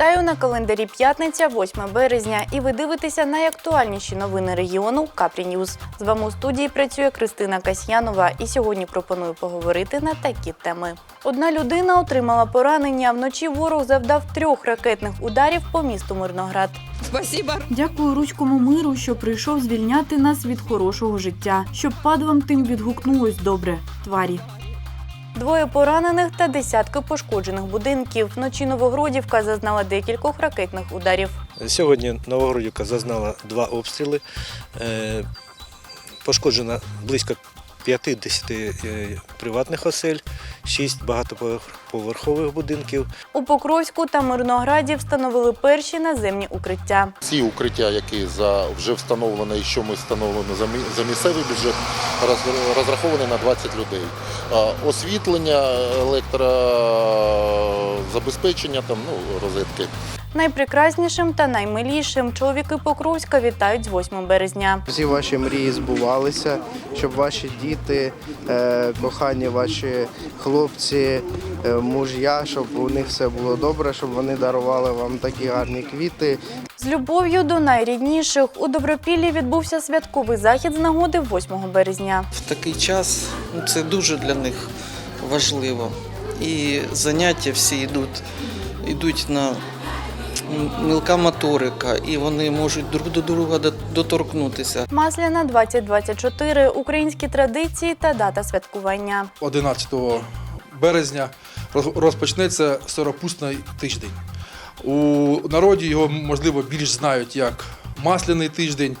Вітаю на календарі п'ятниця, 8 березня, і ви дивитеся найактуальніші новини регіону Капрі Ньюз. З вами у студії працює Кристина Касьянова, і сьогодні пропоную поговорити на такі теми. Одна людина отримала поранення. Вночі ворог завдав трьох ракетних ударів по місту Мирноград. Спасибо. Дякую руському миру, що прийшов звільняти нас від хорошого життя, щоб падлам тим відгукнулось добре. Тварі. Двоє поранених та десятки пошкоджених будинків. Вночі Новогродівка зазнала декількох ракетних ударів. Сьогодні Новогродівка зазнала два обстріли. Пошкоджена Пошкоджено близько 50 е, приватних осель, 6 багатоповерхових будинків. У Покровську та Мирнограді встановили перші наземні укриття. Ці укриття, які за вже встановлено і що ми встановлено за, місцевий бюджет, розраховані на 20 людей. Освітлення, електрозабезпечення, там, ну, розетки. Найпрекраснішим та наймилішим чоловіки Покровська вітають з 8 березня. Всі ваші мрії збувалися, щоб ваші діти, е, кохані ваші хлопці, е, муж'я, щоб у них все було добре, щоб вони дарували вам такі гарні квіти. З любов'ю до найрідніших у Добропіллі відбувся святковий захід з нагоди 8 березня. в такий час ну, це дуже для них важливо. І заняття всі йдуть, йдуть на мілка моторика, і вони можуть друг до друга доторкнутися. Масляна 2024 українські традиції та дата святкування. 11 березня розпочнеться соропусний тиждень. У народі його, можливо, більш знають як масляний тиждень.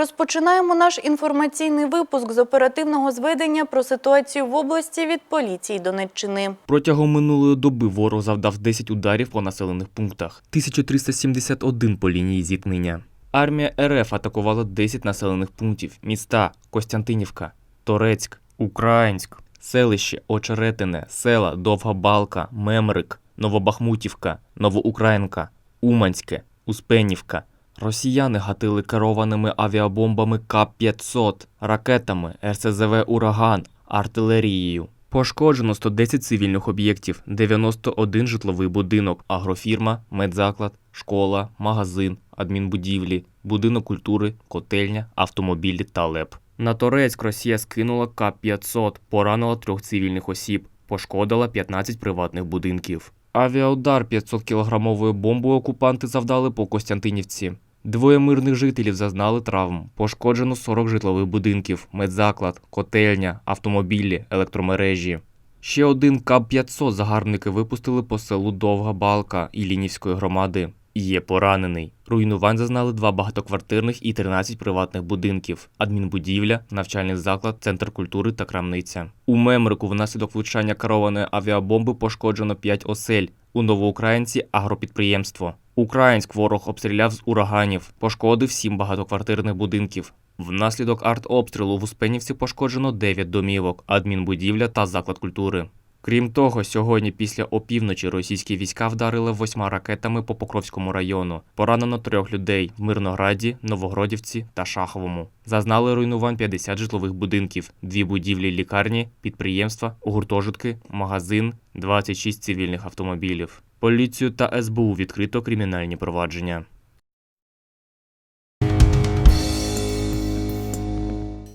Розпочинаємо наш інформаційний випуск з оперативного зведення про ситуацію в області від поліції Донеччини. Протягом минулої доби ворог завдав 10 ударів по населених пунктах, 1371 по лінії зіткнення. Армія РФ атакувала 10 населених пунктів: міста Костянтинівка, Торецьк, Українськ, селище Очеретине, села Довга Балка, Мемрик, Новобахмутівка, Новоукраїнка, Уманське, Успенівка. Росіяни гатили керованими авіабомбами К-500, ракетами, РСЗВ Ураган, артилерією. Пошкоджено 110 цивільних об'єктів, 91 житловий будинок, агрофірма, медзаклад, школа, магазин, адмінбудівлі, будинок культури, котельня, автомобілі та ЛЕП. На Торецьк Росія скинула К-500, поранила трьох цивільних осіб, пошкодила 15 приватних будинків. Авіаудар 500-кілограмовою бомбою окупанти завдали по Костянтинівці. Двоє мирних жителів зазнали травм. Пошкоджено 40 житлових будинків, медзаклад, котельня, автомобілі, електромережі. Ще один КАБ-500 загарбники випустили по селу Довга Балка Іллінівської громади. Є поранений. Руйнувань зазнали два багатоквартирних і 13 приватних будинків, адмінбудівля, навчальний заклад, центр культури та крамниця. У Мемрику внаслідок влучання керованої авіабомби пошкоджено 5 осель. У Новоукраїнці агропідприємство. Українськ ворог обстріляв з ураганів, пошкодив 7 багатоквартирних будинків. Внаслідок артобстрілу в Успенівці пошкоджено 9 домівок, адмінбудівля та заклад культури. Крім того, сьогодні після опівночі російські війська вдарили восьма ракетами по Покровському району. Поранено трьох людей в Мирнограді, Новогродівці та Шаховому. Зазнали руйнувань 50 житлових будинків, дві будівлі лікарні, підприємства, гуртожитки, магазин, 26 цивільних автомобілів. Поліцію та СБУ відкрито кримінальні провадження.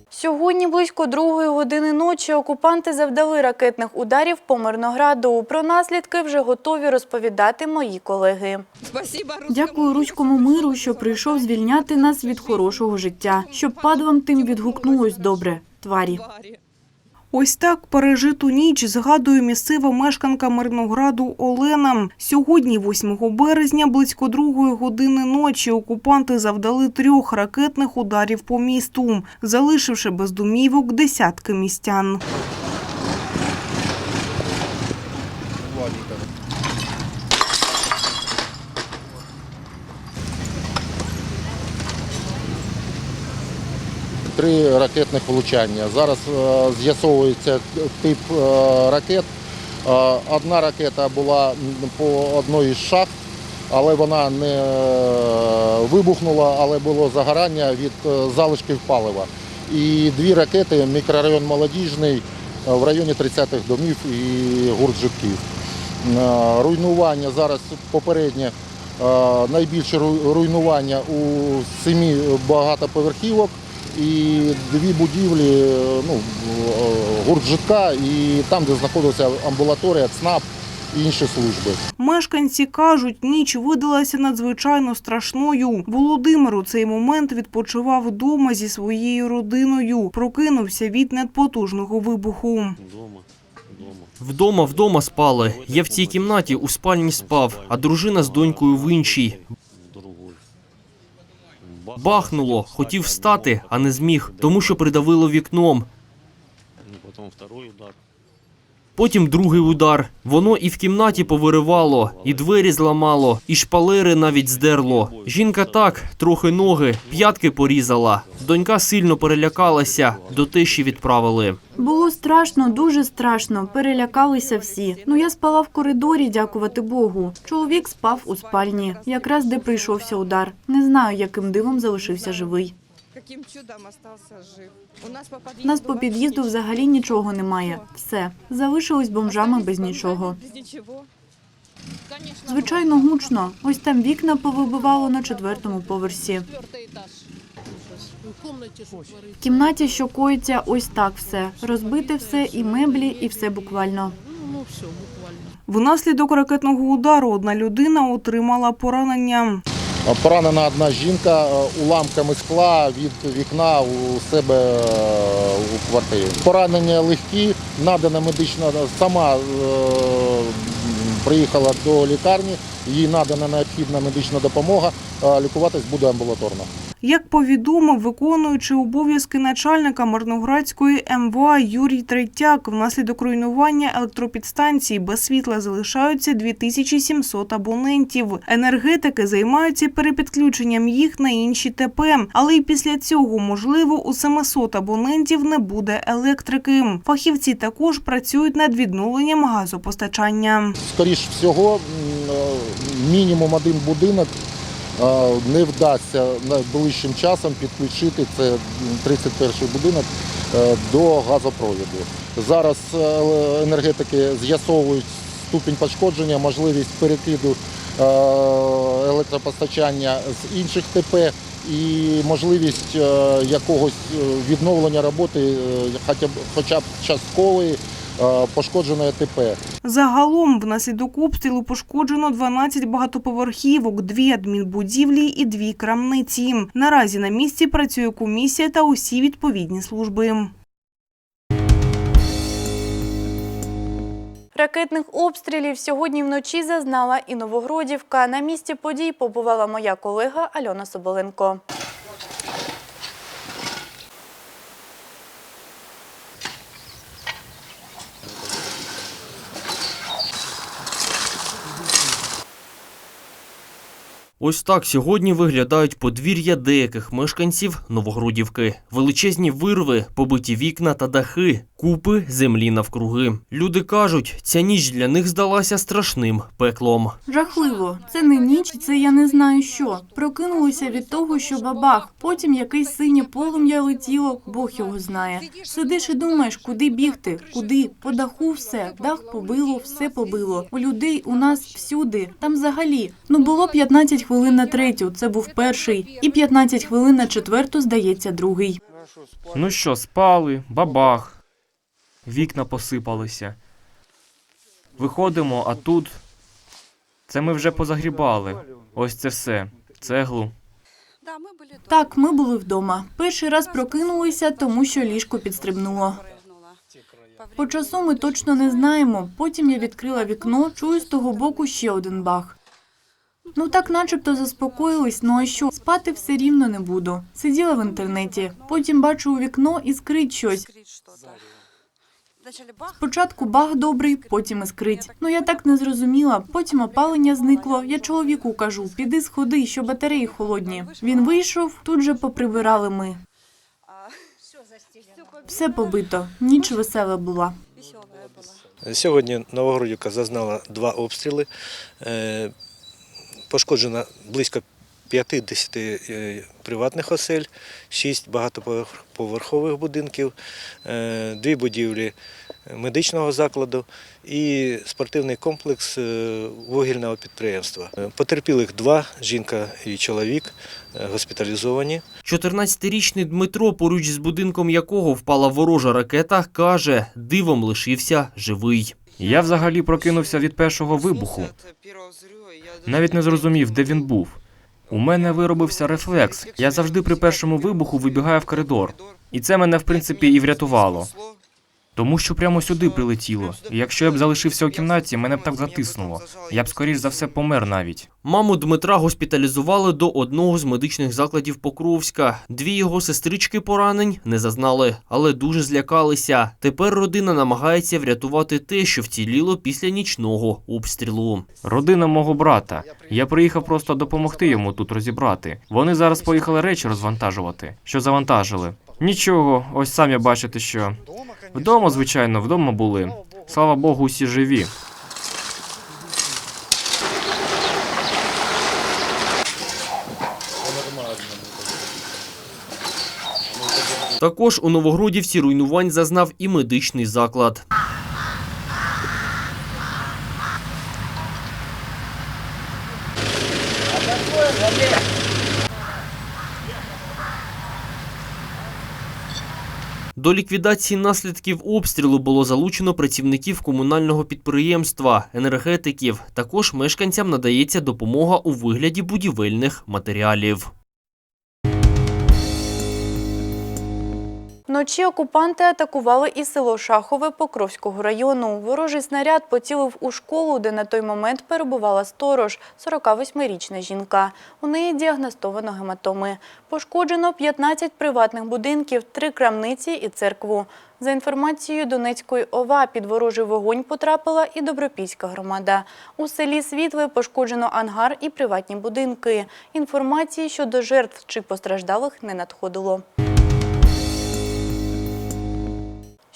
Сьогодні близько другої години ночі окупанти завдали ракетних ударів по Мирнограду. Про наслідки вже готові розповідати мої колеги. Дякую руському миру, що прийшов звільняти нас від хорошого життя, щоб падлам тим відгукнулось добре. Тварі. Ось так пережиту ніч згадує місцева мешканка Мирнограду Олена. Сьогодні, 8 березня, близько другої години ночі, окупанти завдали трьох ракетних ударів по місту, залишивши без домівок десятки містян. Три ракетних влучання. Зараз е, з'ясовується тип е, ракет. Е, Одна ракета була по одній із шахт, але вона не вибухнула, але було загорання від залишків палива. І дві ракети, мікрорайон Молодіжний в районі 30-х домів і гурт житків. Е, Руйнування зараз попереднє найбільше руйнування у семи багатоповерхівок і дві будівлі е, ну, е, гуртжитка і там, де знаходилася амбулаторія, ЦНАП і інші служби. Мешканці кажуть, ніч видалася надзвичайно страшною. Володимир у цей момент відпочивав вдома зі своєю родиною. Прокинувся від надпотужного вибуху. Вдома, вдома спали. Я в цій кімнаті у спальні спав, а дружина з донькою в іншій. Бахнуло, хотів встати, а не зміг, тому що придавило вікном. Потім другий удар. Потім другий удар. Воно і в кімнаті повиривало, і двері зламало, і шпалери навіть здерло. Жінка так, трохи ноги, п'ятки порізала. Донька сильно перелякалася, до тиші відправили. Було страшно, дуже страшно. Перелякалися всі. Ну я спала в коридорі, дякувати Богу. Чоловік спав у спальні, якраз де прийшовся удар. Не знаю, яким дивом залишився живий. Каким чудом остался жив. У нас по подъезду, У нас по під'їзду взагалі нічого немає. Все залишились бомжами без нічого. Звичайно, гучно. Ось там вікна повибивало на четвертому поверсі. В кімнаті, що коїться, ось так все. Розбите все, і меблі, і все буквально. Внаслідок ракетного удару одна людина отримала поранення. Поранена одна жінка е, уламками скла від вікна у себе е, у квартирі. Поранення легкі, надана медична сама е, приїхала до лікарні, їй надана необхідна медична допомога. е, Лікуватись буде амбулаторно. Як повідомив виконуючий обов'язки начальника Мирноградської МВА Юрій Третяк, внаслідок руйнування електропідстанції без світла залишаються 2700 абонентів. Енергетики займаються перепідключенням їх на інші ТП, але й після цього, можливо, у 700 абонентів не буде електрики. Фахівці також працюють над відновленням газопостачання. Скоріш всього, е, мінімум один будинок не вдасться найближчим часом підключити це м, 31 будинок е, до газопроводу. Зараз е, енергетики з'ясовують ступінь пошкодження, можливість перекиду е, електропостачання з інших ТП і можливість якогось відновлення роботи, хоча б часткової пошкодженої ТП. Загалом внаслідок обстрілу пошкоджено 12 багатоповерхівок, дві адмінбудівлі і дві крамниці. Наразі на місці працює комісія та усі відповідні служби. Ракетних обстрілів сьогодні вночі зазнала і Новогродівка. На місці подій побувала моя колега Альона Соболенко. Ось так сьогодні виглядають подвір'я деяких мешканців Новогродівки. Величезні вирви, побиті вікна та дахи, купи землі навкруги. Люди кажуть, ця ніч для них здалася страшним пеклом. Жахливо. Це не ніч, це я не знаю що. Прокинулися від того, що бабах. Потім якесь синє полум'я летіло, Бог його знає. Сидиш і думаєш, куди бігти, куди. По даху все, дах побило, все побило. У людей у нас всюди. Там взагалі. Ну було 15 хвилин на третю, це був перший, і 15 хвилин на четверту, здається, другий. Ну що, спали, бабах Вікна посипалися. Виходимо, а тут. Це ми вже позагрібали. Ось це все. Цеглу. Да, мы были дома. Так, ми були вдома. Перший раз прокинулися, тому що ліжко підстрибнуло. Прыгнула. По часу ми точно не знаємо. Потім я відкрила вікно, чую з того боку ще один бах. Ну так начебто заспокоїлись, ну а що, спати все рівно не буду. Сиділа в інтернеті, потім бачу у вікно і скрить щось. Спочатку бах добрий, потім іскрить. Ну я так не зрозуміла. Потім опалення зникло. Я чоловіку кажу, піди сходи, що батареї холодні. Він вийшов, тут же поприбирали ми. Все побито. Ніч весела була. Сьогодні Новогродівка зазнала два обстріли. Е, Пошкоджено близько 50 е, приватних осель, 6 багатоповерхових будинків, е, дві будівлі медичного закладу і спортивний комплекс е, вугільного підприємства. Потерпілих два жінка і чоловік госпіталізовані. 14-річний Дмитро, поруч з будинком якого впала ворожа ракета, каже, дивом лишився живий. Я взагалі прокинувся від першого вибуху. Навіть не зрозумів, де він був. У мене виробився рефлекс. Я завжди при першому вибуху вибігаю в коридор. І це мене, в принципі, і врятувало. Тому що прямо сюди прилетіло. І якщо я б залишився у кімнаті, мене б так затиснуло. Я б скоріш за все помер навіть. Маму Дмитра госпіталізували до одного з медичних закладів Покровська. Дві його сестрички поранень не зазнали, але дуже злякалися. Тепер родина намагається врятувати те, що вціліло після нічного обстрілу. Родина мого брата. Я приїхав просто допомогти йому тут розібрати. Вони зараз поїхали речі розвантажувати. Що завантажили? Нічого, ось самі бачите, що вдома, звичайно, вдома були. Слава Богу, усі живі. Також у Новогродівці руйнувань зазнав і медичний заклад. До ліквідації наслідків обстрілу було залучено працівників комунального підприємства, енергетиків. Також мешканцям надається допомога у вигляді будівельних матеріалів. Вночі окупанти атакували і село Шахове Покровського району. Ворожий снаряд поцілив у школу, де на той момент перебувала сторож, 48-річна жінка. У неї діагностовано гематоми. Пошкоджено 15 приватних будинків, три крамниці і церкву. За інформацією Донецької ОВА, під ворожий вогонь потрапила і Добропільська громада. У селі Світле пошкоджено ангар і приватні будинки. Інформації щодо жертв чи постраждалих не надходило.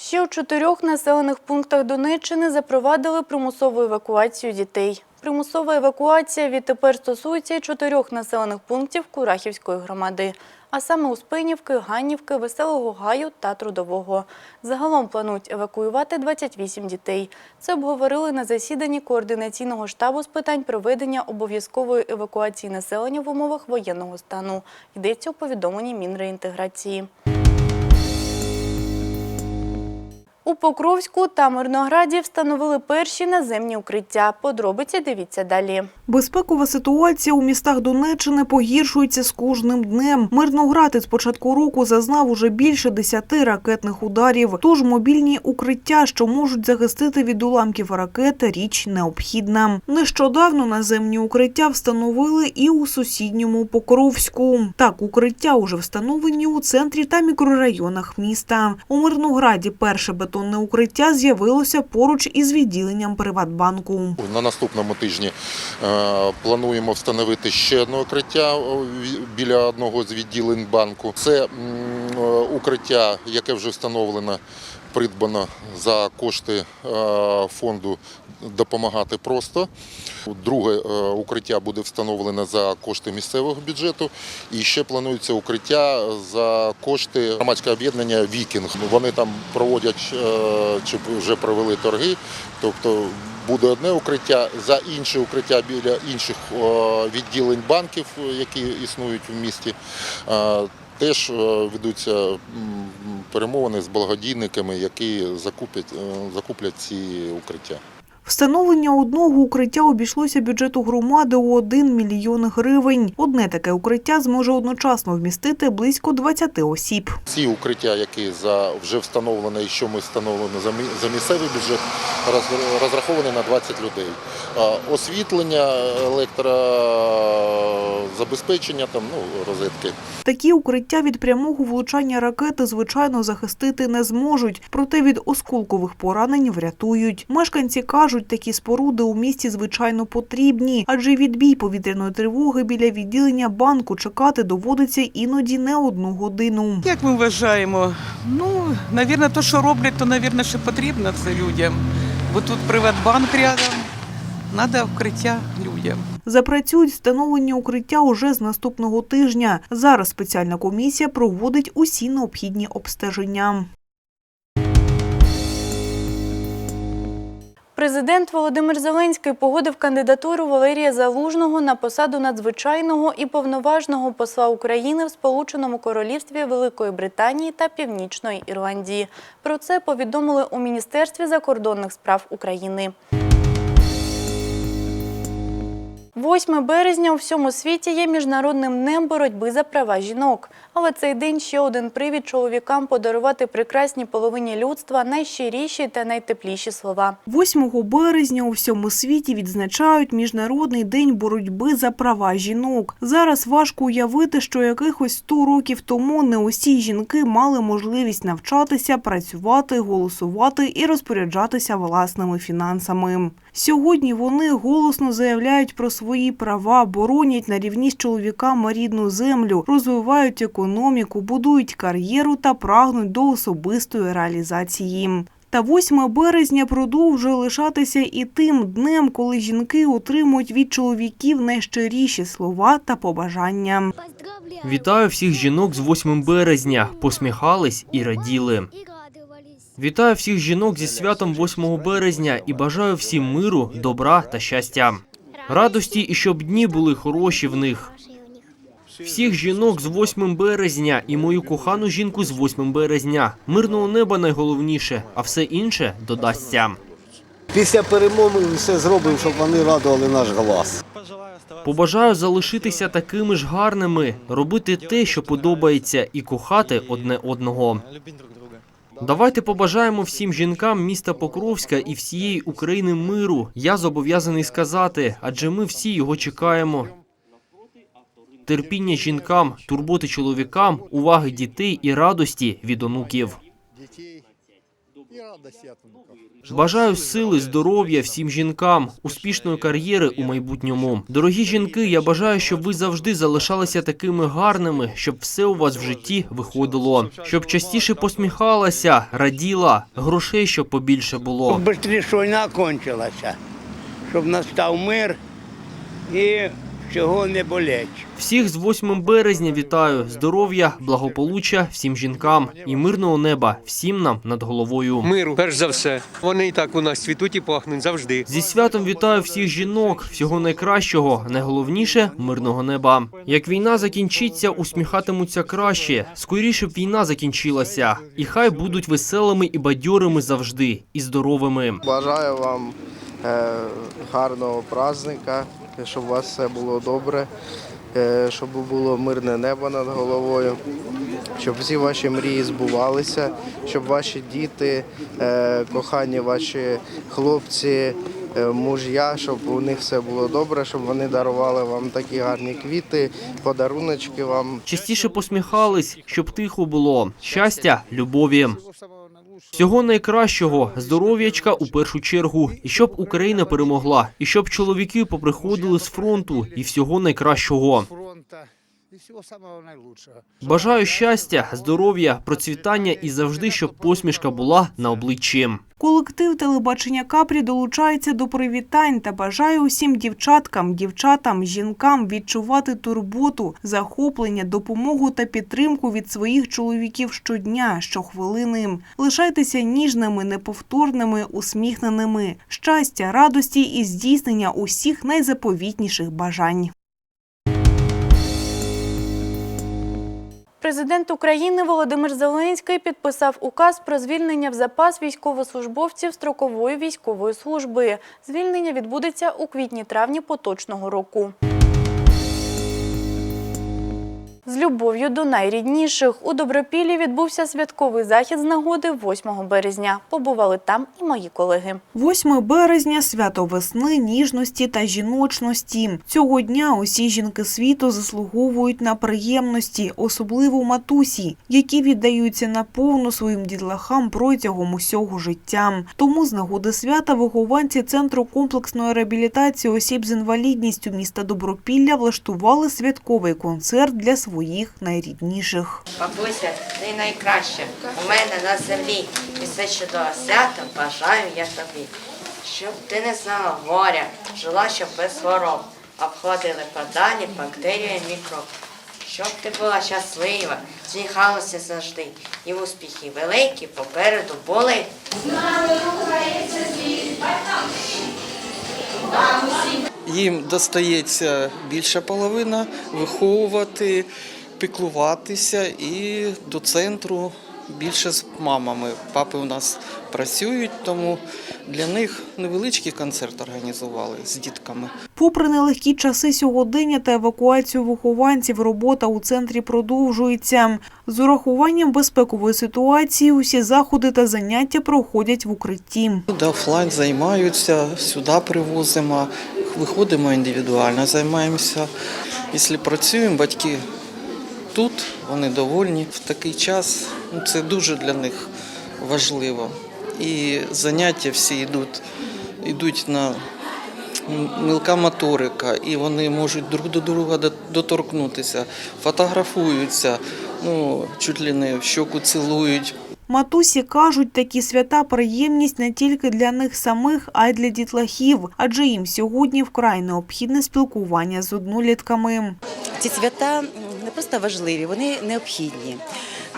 Ще у чотирьох населених пунктах Донеччини запровадили примусову евакуацію дітей. Примусова евакуація відтепер стосується чотирьох населених пунктів Курахівської громади, а саме Успенівки, Ганнівки, Веселого Гаю та Трудового. Загалом планують евакуювати 28 дітей. Це обговорили на засіданні координаційного штабу з питань проведення обов'язкової евакуації населення в умовах воєнного стану. Йдеться у повідомленні Мінреінтеграції. У Покровську та Мирнограді встановили перші наземні укриття. Подробиці дивіться далі. Безпекова ситуація у містах Донеччини погіршується з кожним днем. Мирноград із початку року зазнав уже більше десяти ракетних ударів. Тож мобільні укриття, що можуть захистити від уламків ракет, річ необхідна. Нещодавно наземні укриття встановили і у сусідньому Покровську. Так, укриття уже встановлені у центрі та мікрорайонах міста. У Мирнограді перше бетонне укриття з'явилося поруч із відділенням Приватбанку. На наступному тижні е, плануємо встановити ще одне укриття е, біля одного з відділень банку. Це е, укриття, яке вже встановлено, придбано за кошти е, фонду допомагати просто. Друге е, укриття буде встановлено за кошти місцевого бюджету. І ще планується укриття за кошти громадського об'єднання Вікінг. Вони там проводять е, чи вже провели торги. Тобто буде одне укриття за інше укриття біля інших відділень банків, які існують в місті. Теж ведуться перемовини з благодійниками, які закуплять, е, закуплять ці укриття. Встановлення одного укриття обійшлося бюджету громади у 1 мільйон гривень. Одне таке укриття зможе одночасно вмістити близько 20 осіб. Ці укриття, які за вже встановлені і що ми встановлені за місцевий бюджет, роз- розраховані на 20 людей. Освітлення, електрозабезпечення, там ну розетки. Такі укриття від прямого влучання ракети, звичайно, захистити не зможуть, проте від осколкових поранень врятують. Мешканці кажуть, такі споруди у місті звичайно потрібні, адже відбій повітряної тривоги біля відділення банку чекати доводиться іноді не одну годину. Як ми вважаємо? Ну, навірно, то, що роблять, то, навірно, що потрібно це людям. Бо тут Приватбанк рядом, треба вкриття людям. Запрацюють встановлення укриття уже з наступного тижня. Зараз спеціальна комісія проводить усі необхідні обстеження. Президент Володимир Зеленський погодив кандидатуру Валерія Залужного на посаду надзвичайного і повноважного посла України в Сполученому Королівстві Великої Британії та Північної Ірландії. Про це повідомили у Міністерстві закордонних справ України. 8 березня у всьому світі є міжнародним днем боротьби за права жінок. Але цей день ще один привід чоловікам подарувати прекрасній половині людства найщиріші та найтепліші слова. 8 березня у всьому світі відзначають Міжнародний день боротьби за права жінок. Зараз важко уявити, що якихось 100 років тому не усі жінки мали можливість навчатися, працювати, голосувати і розпоряджатися власними фінансами. Сьогодні вони голосно заявляють про свої права, боронять на рівні з чоловіками рідну землю, розвивають економіку, будують кар'єру та прагнуть до особистої реалізації. Та 8 березня продовжує лишатися і тим днем, коли жінки отримують від чоловіків найщиріші слова та побажання. Вітаю всіх жінок з 8 березня. Посміхались і раділи. Вітаю всіх жінок зі святом 8 березня і бажаю всім миру, добра та щастя. Радості і щоб дні були хороші в них. Всіх жінок з 8 березня і мою кохану жінку з 8 березня. Мирного неба найголовніше, а все інше додасться. Після перемоги все зробимо, щоб вони радували наш глас. Побажаю залишитися такими ж гарними, робити те, що подобається, і кохати одне одного. Давайте побажаємо всім жінкам міста Покровська і всієї України миру. Я зобов'язаний сказати, адже ми всі його чекаємо. Терпіння жінкам, турботи чоловікам, уваги дітей і радості від онуків. Бажаю сили, здоров'я всім жінкам, успішної кар'єри у майбутньому. Дорогі жінки, я бажаю, щоб ви завжди залишалися такими гарними, щоб все у вас в житті виходило, щоб частіше посміхалася, раділа, грошей щоб побільше було. Бистріше війна кончилася, щоб настав мир і всього не болеть. Всіх з 8 березня вітаю. Здоров'я, благополуччя всім жінкам і мирного неба всім нам над головою. Миру, перш за все. Вони і так у нас цвітуть і пахнуть завжди. Зі святом вітаю всіх жінок, всього найкращого, найголовніше мирного неба. Як війна закінчиться, усміхатимуться краще. Скоріше б війна закінчилася, і хай будуть веселими і бадьорими завжди, і здоровими. Бажаю вам е, гарного праздника, щоб у вас все було добре, е, щоб було мирне небо над головою, щоб всі ваші мрії збувалися, щоб ваші діти, е, кохані ваші хлопці, е, муж'я, щоб у них все було добре, щоб вони дарували вам такі гарні квіти, подаруночки вам. Частіше посміхались, щоб тихо було. Щастя, любові. Всього найкращого, здоров'ячка у першу чергу, і щоб Україна перемогла, і щоб чоловіки поприходили з фронту, і всього найкращого. І всього самого найкращого. Бажаю щастя, здоров'я, процвітання і завжди, щоб посмішка була на обличчі. Колектив телебачення Капрі долучається до привітань та бажає усім дівчаткам, дівчатам, жінкам відчувати турботу, захоплення, допомогу та підтримку від своїх чоловіків щодня, щохвилини. Лишайтеся ніжними, неповторними, усміхненими, щастя, радості і здійснення усіх найзаповітніших бажань. Президент України Володимир Зеленський підписав указ про звільнення в запас військовослужбовців строкової військової служби. Звільнення відбудеться у квітні-травні поточного року. З любов'ю до найрідніших у Добропіллі відбувся святковий захід з нагоди 8 березня. Побували там і мої колеги. 8 березня – свято весни, ніжності та жіночності. Цього дня усі жінки світу заслуговують на приємності, особливо матусі, які віддаються наповну своїм дітлахам протягом усього життя. Тому з нагоди свята вихованці Центру комплексної реабілітації осіб з інвалідністю міста Добропілля влаштували святковий концерт для своїх найрідніших. Бабуся, ти найкраща у мене на землі. І все чудово свято бажаю я тобі. Щоб ти не знала горя, жила щоб без хвороб, обходили подалі бактерії і мікроб. Щоб ти була щаслива, сміхалася завжди, і успіхи великі попереду були. Їм достається більша половина виховувати, піклуватися і до центру більше з мамами. Папи у нас працюють, тому для них невеличкий концерт організували з дітками. Попри нелегкі часи сьогодення та евакуацію вихованців, робота у центрі продовжується. З урахуванням безпекової ситуації усі заходи та заняття проходять в укритті. Де офлайн займаються, сюди привозимо, виходимо індивідуально, займаємося. Якщо працюємо, батьки тут, вони довольні. В такий час ну, це дуже для них важливо. І заняття всі йдуть, йдуть на мілка моторика, і вони можуть друг до друга доторкнутися, фотографуються, ну, чуть ли не в щоку цілують. Матусі кажуть, такі свята приємність не тільки для них самих, а й для дітлахів, адже їм сьогодні вкрай необхідне спілкування з однолітками. Ці свята не просто важливі, вони необхідні.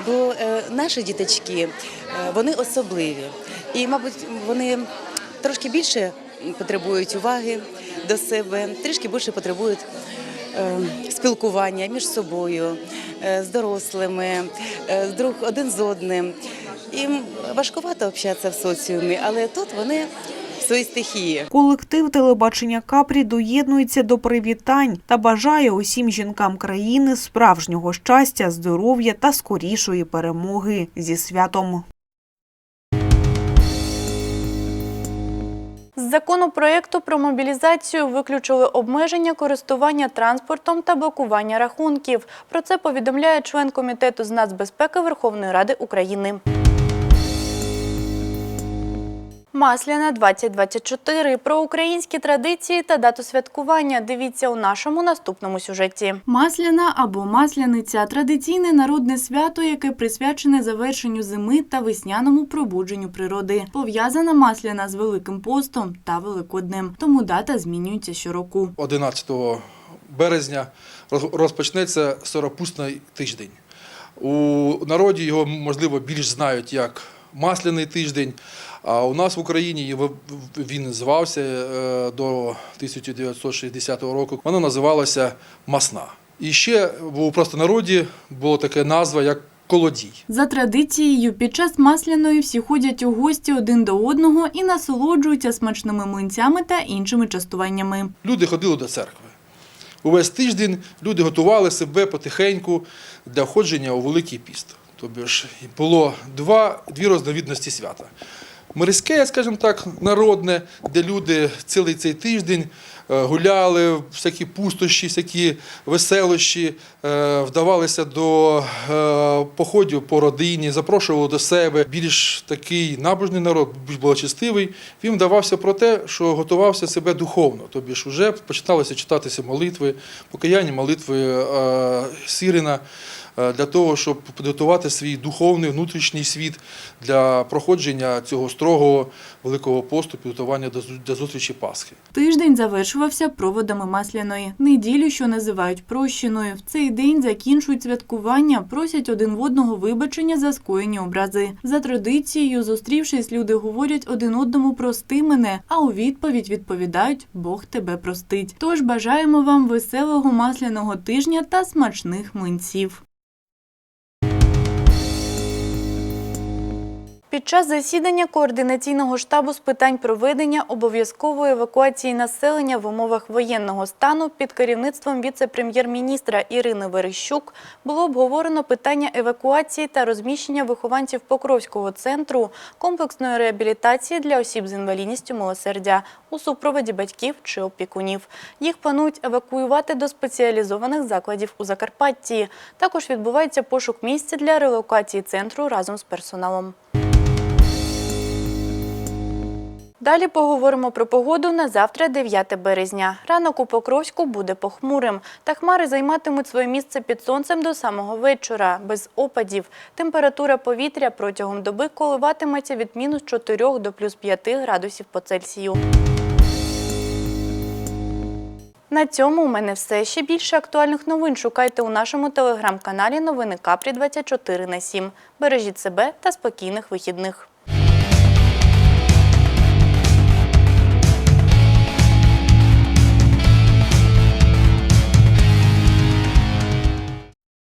Бо е, наші діточки е, вони особливі. І, мабуть, вони трошки більше потребують уваги до себе, трішки більше потребують е, спілкування між собою, з дорослими, з друг один з одним. Їм важкувато общатися в соціумі, але тут вони в своїй стихії. Колектив телебачення Капрі доєднується до привітань та бажає усім жінкам країни справжнього щастя, здоров'я та скорішої перемоги зі святом. З законопроекту про мобілізацію виключили обмеження користування транспортом та блокування рахунків. Про це повідомляє член комітету з нацбезпеки Верховної Ради України. Масляна 2024 про українські традиції та дату святкування. Дивіться у нашому наступному сюжеті. Масляна або масляниця традиційне народне свято, яке присвячене завершенню зими та весняному пробудженню природи. Пов'язана масляна з Великим постом та Великоднем, тому дата змінюється щороку. 11 березня роз- розпочнеться Соропусний тиждень. У народі його, можливо, більш знають як Масляний тиждень, а у нас в Україні він звався е, до 1960 року. Воно називалося Масна. І ще у простонароді була така назва як Колодій. За традицією, під час масляної всі ходять у гості один до одного і насолоджуються смачними млинцями та іншими частуваннями. Люди ходили до церкви. Увесь тиждень люди готували себе потихеньку для входження у Великий піст. Тобто ж було два, дві розновідності свята. Мирське, скажімо так, народне, де люди цілий цей тиждень е, гуляли, всякі пустощі, всякі веселощі, е, вдавалися до е, походів по родині, запрошували до себе. Більш такий набожний народ, більш благочестивий, він вдавався про те, що готувався себе духовно. Тобі ж вже починалися читатися молитви, покаяння молитви Сирина е, для того, щоб підготувати свій духовний внутрішній світ для проходження цього строгого великого посту, підготування до зу- до зустрічі Пасхи. Тиждень завершувався проводами масляної. Неділю, що називають прощеною. В цей день закінчують святкування, просять один в одного вибачення за скоєні образи. За традицією, зустрівшись, люди говорять один одному прости мене, а у відповідь відповідають Бог тебе простить. Тож бажаємо вам веселого масляного тижня та смачних млинців. Під час засідання координаційного штабу з питань проведення обов'язкової евакуації населення в умовах воєнного стану під керівництвом віце-прем'єр-міністра Ірини Верещук було обговорено питання евакуації та розміщення вихованців Покровського центру комплексної реабілітації для осіб з інвалідністю милосердя у супроводі батьків чи опікунів. Їх планують евакуювати до спеціалізованих закладів у Закарпатті. Також відбувається пошук місця для релокації центру разом з персоналом. Далі поговоримо про погоду на завтра, 9 березня. Ранок у Покровську буде похмурим, та хмари займатимуть своє місце під сонцем до самого вечора, без опадів. Температура повітря протягом доби коливатиметься від мінус 4 до плюс 5 градусів по Цельсію. На цьому у мене все. Ще більше актуальних новин шукайте у нашому телеграм-каналі Новини Капрі 24 на 7. Бережіть себе та спокійних вихідних.